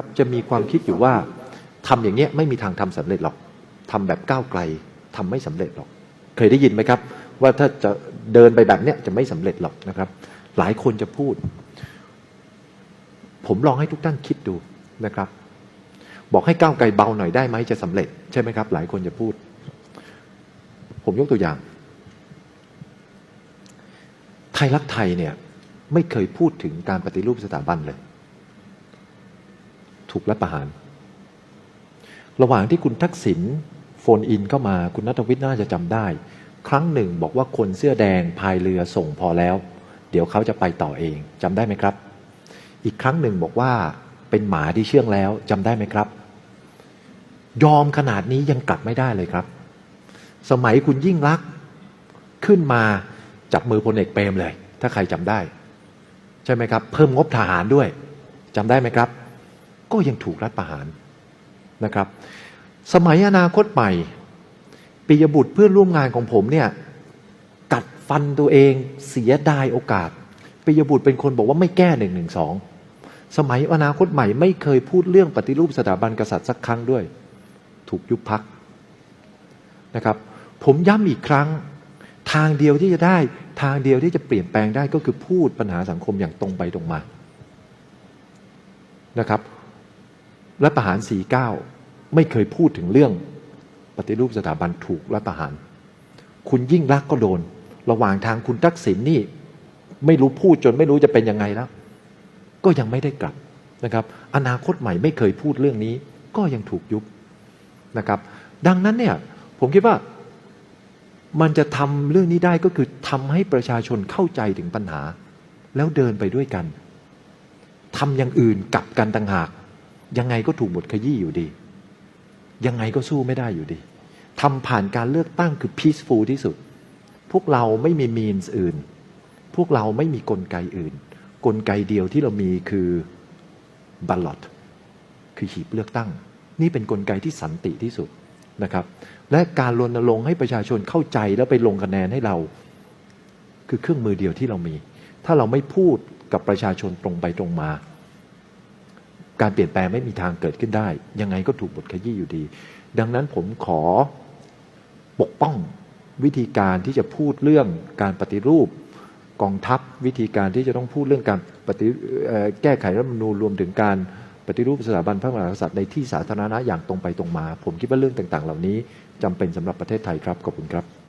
ครับจะมีความคิดอยู่ว่าทำอย่างเงี้ยไม่มีทางทำสำเร็จหรอกทำแบบก้าวไกลทำไม่สำเร็จหรอก เคยได้ยินไหมครับ ว่าถ้าจะเดินไปแบบเนี้ยจะไม่สำเร็จหรอกนะครับ หลายคนจะพูด ผมลองให้ทุกท่านคิดดูนะครับ บอกให้ก้าวไกลเบาหน่อยได้ไหมจะสำเร็จใช่ไหมครับ หลายคนจะพูด ผมยกตัวอย่าง ไทยรักไทยเนี่ยไม่เคยพูดถึงการปฏิรูปสถาบันเลย ถูกรัฐประหาร ระหว่างที่คุณทักษิณโฟนอินเข้ามาคุณนัทวิทย์น่าจะจำได้ ครั้งหนึ่งบอกว่าคนเสื้อแดงพายเรือส่งพอแล้ว เดี๋ยวเขาจะไปต่อเองจำได้ไหมครับ อีกครั้งหนึ่งบอกว่าเป็นหมาที่เชื่องแล้วจำได้ไหมครับ ยอมขนาดนี้ยังกลับไม่ได้เลยครับ สมัยคุณยิ่งรักขึ้นมาจับมือพลเอกเปรมเลย ถ้าใครจำได้ ใช่ไหมครับ เพิ่มงบทหารด้วยจำได้ไหมครับ ก็ยังถูกรัฐประหารนะครับ สมัยอนาคตใหม่ปิยบุตรเพื่อนร่วมงานของผมเนี่ยกัดฟันตัวเองเสียดายโอกาสปิยบุตรเป็นคนบอกว่าไม่แก้หนึ่งหนึ่งสองสมัยอนาคตใหม่ไม่เคยพูดเรื่องปฏิรูปสถาบันกษัตริย์สักครั้งด้วย ถูกยุบพักนะครับ ผมย้ำอีกครั้ง ทางเดียวที่จะได้ ทางเดียวที่จะเปลี่ยนแปลงได้ก็คือพูดปัญหาสังคมอย่างตรงไปตรงมานะครับ รัฐประหาร 49 ไม่เคยพูดถึงเรื่องปฏิรูปสถาบันถูกรัฐประหาร คุณยิ่งรักก็โดน ระหว่างทางคุณทักษิณนี่ ไม่รู้พูดจนไม่รู้จะเป็นยังไงแล้ว ก็ยังไม่ได้กลับนะครับ อนาคตใหม่ไม่เคยพูดเรื่องนี้ ก็ยังถูกยุบนะครับ ดังนั้นเนี่ยผมคิดว่ามันจะทำเรื่องนี้ได้ก็คือทำให้ประชาชนเข้าใจถึงปัญหา แล้วเดินไปด้วยกันทำอย่างอื่นกลับกันต่างหาก ยังไงก็ถูกบทขยี้อยู่ดี ยังไงก็สู้ไม่ได้อยู่ดีทำผ่านการเลือกตั้งคือ peaceful ที่สุด พวกเราไม่มี means อื่น พวกเราไม่มีกลไกอื่น กลไกเดียวที่เรามีคือ ballot คือหีบเลือกตั้ง นี่เป็นนกลไกที่สันติที่สุดนะครับ และการรณรงค์ให้ประชาชนเข้าใจแล้วไปลงคะแนนให้เรา คือเครื่องมือเดียวที่เรามี ถ้าเราไม่พูดกับประชาชนตรงไปตรงมา การเปลี่ยนแปลงไม่มีทางเกิดขึ้นได้ ยังไงก็ถูกบทขยี้อยู่ดี ดังนั้นผมขอปกป้องวิธีการที่จะพูดเรื่องการปฏิรูปกองทัพวิธีการที่จะต้องพูดเรื่องการปฏิแก้ไขรัฐธรรมนูญรวมถึงการปฏิรูปสถาบันพระมหากษัตริย์ในที่สาธารณะอย่างตรงไปตรงมา ผมคิดว่าเรื่องต่างๆ เหล่านี้จำเป็นสำหรับประเทศไทยครับขอบคุณครับ